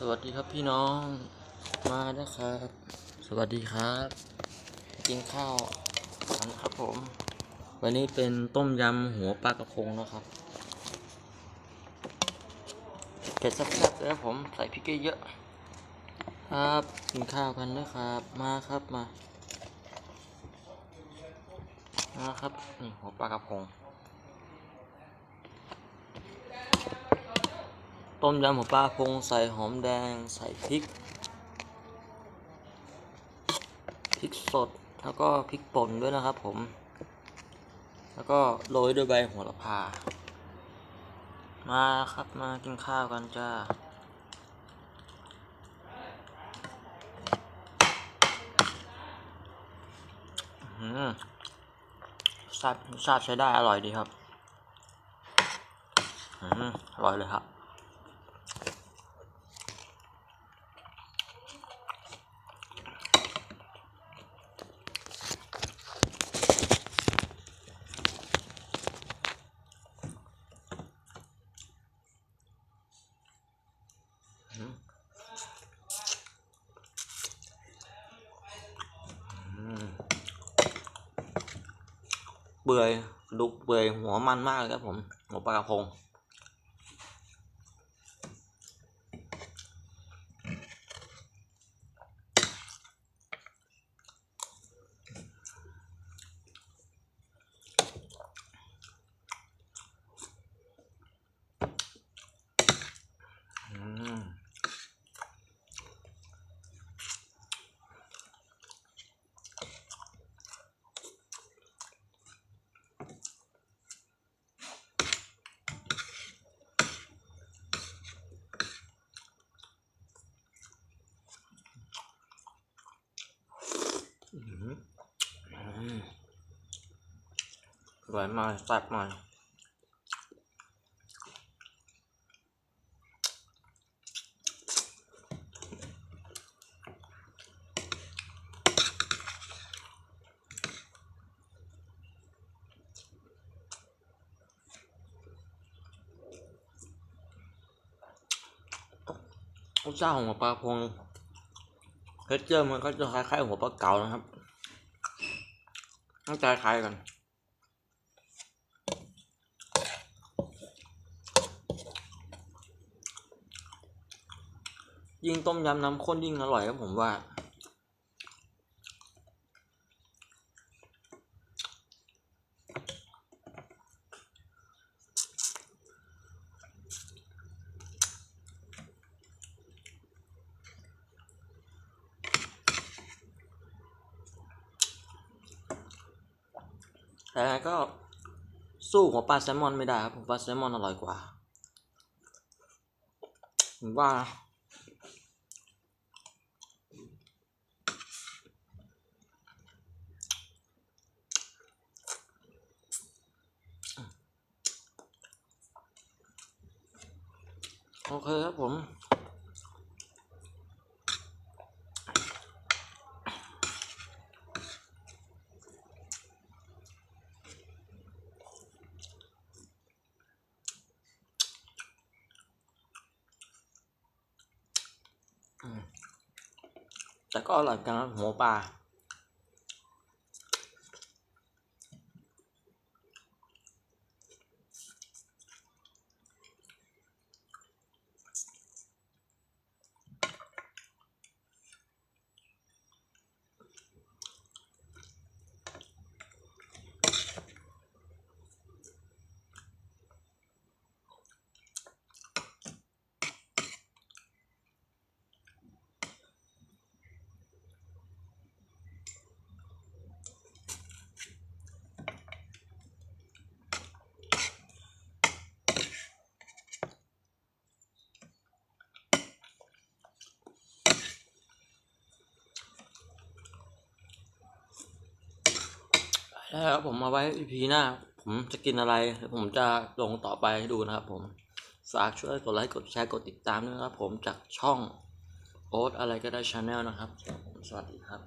สวัสดีครับพี่น้องมาแล้วครับ สวัสดีครับ กินข้าวกันครับผม วันนี้เป็นต้มยำหัวปลากระพงนะครับเผ็ดแซ่บๆเลยครับผมใส่พริกเยอะครับกินข้าวกันนะครับ มาครับมามาครับนี่หัวปลากระพง ต้มยำหัวปลาพงใส่หอมแดงใส่พริกพริกสดแล้วก็พริกป่นด้วยนะครับผม แล้วก็โรยด้วยใบโหัวละพา มาครับมากินข้าวกันจ้าอืมรสชาติรสชาติใช้ได้อร่อยดีครับอืมอร่อยเลยครับ เปื่อยกระดูกเปื่อยหัวมันมากเลยครับผมหัวปลากระพง อร่อยมากแซ่บมากรสชาติของหัวปลาพงเทคเจอร์มันก็จะคล้ายๆหัวปลาเก๋านะครับ น่าจะคล้ายกันยิ่งต้มยำน้ำข้นยิ่งอร่อยครับผมว่า แต่ก็สู้หัวปลาแซลมอนไม่ได้ครับหัวปลาแซลมอนอร่อยกว่าผมว่า โอเคครับผม แต่ก็อร่อยจังนะหัวปลา แล้วผมมาไว้ EP หน้า ผมจะกินอะไร ผมจะลงต่อไปให้ดูนะครับผมฝากช่วยกดไลค์กดแชร์กดติดตามด้วยนะครับผมจากช่องโอ๊ตอะไรก็ได้ชาแนลนะครับ สวัสดีครับ